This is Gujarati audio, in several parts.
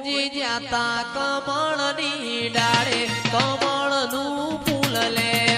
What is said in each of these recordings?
પૂજી જ્યાં તા કમળની ડાળે કમળનું ફૂલ લે.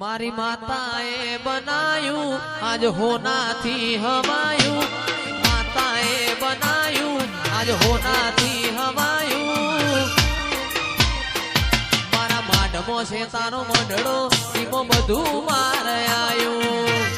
મારી માતાએ બનાયું, આજ હોનાથી હવાયું માતાએ બનાયું, આજ હોનાથી હવાયું મારા માડમો છે તારો મઢડો એમાં બધું મારે આવ્યું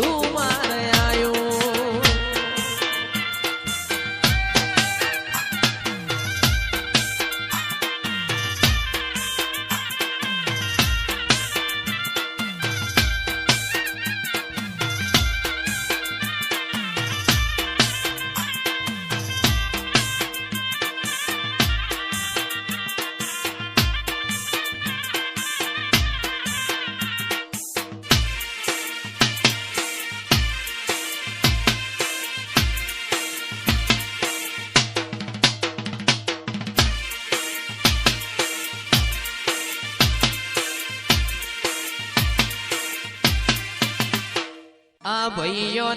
do.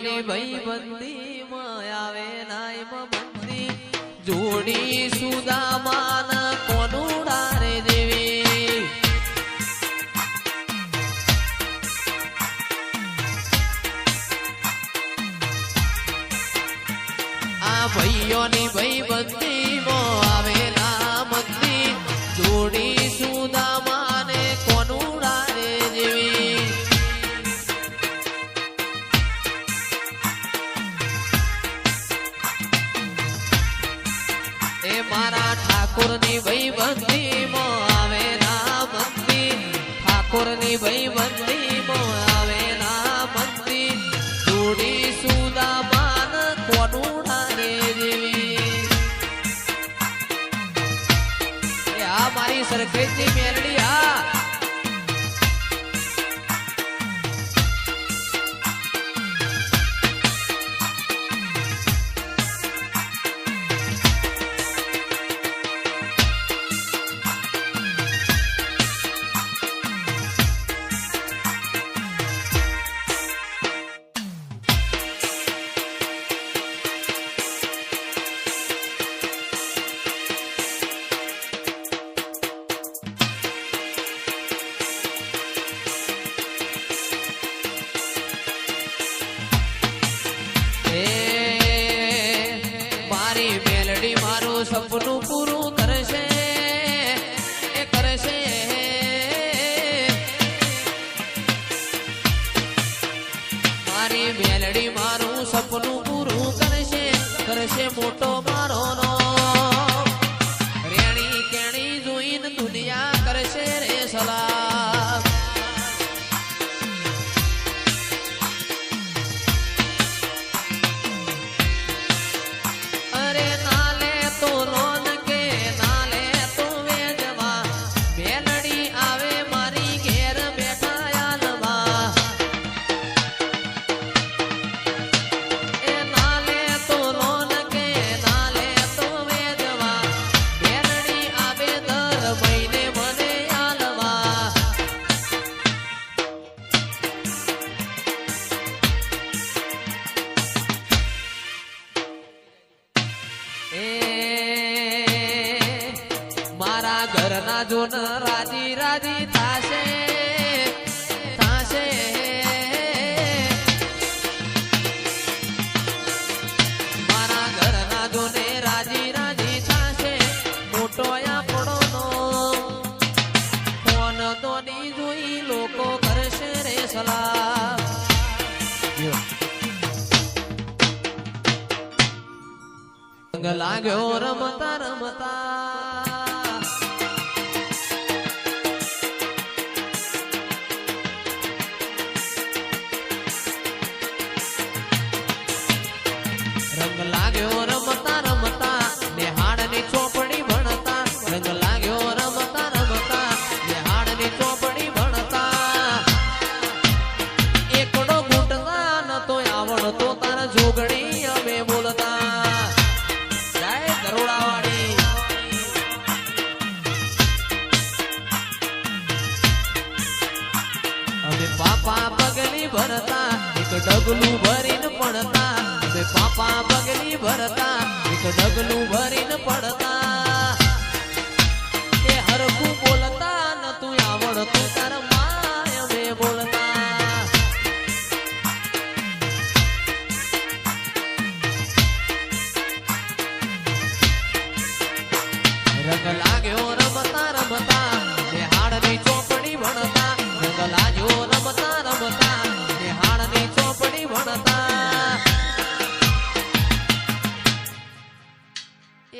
ની ભાઈ બંદી માં આવે નાય બંદી જોડી Sudama acerqué y si viene સપનું પૂરું એ મારા ઘરના જોન રાજી રાજી થાશે. લાગ્યો રમતા રમતા. ડગલું ભરીને પડતા. બે પાપા બગલી ભરતા. એક ડગલું ભરીને પડતા.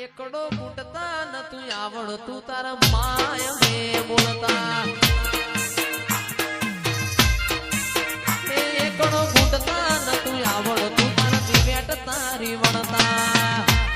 એકડો કૂટતા નતું આવડતું તારા માય મે બોલતા. એકડો કૂટતા નતું આવડતું તારા વેટ તારી વણતા.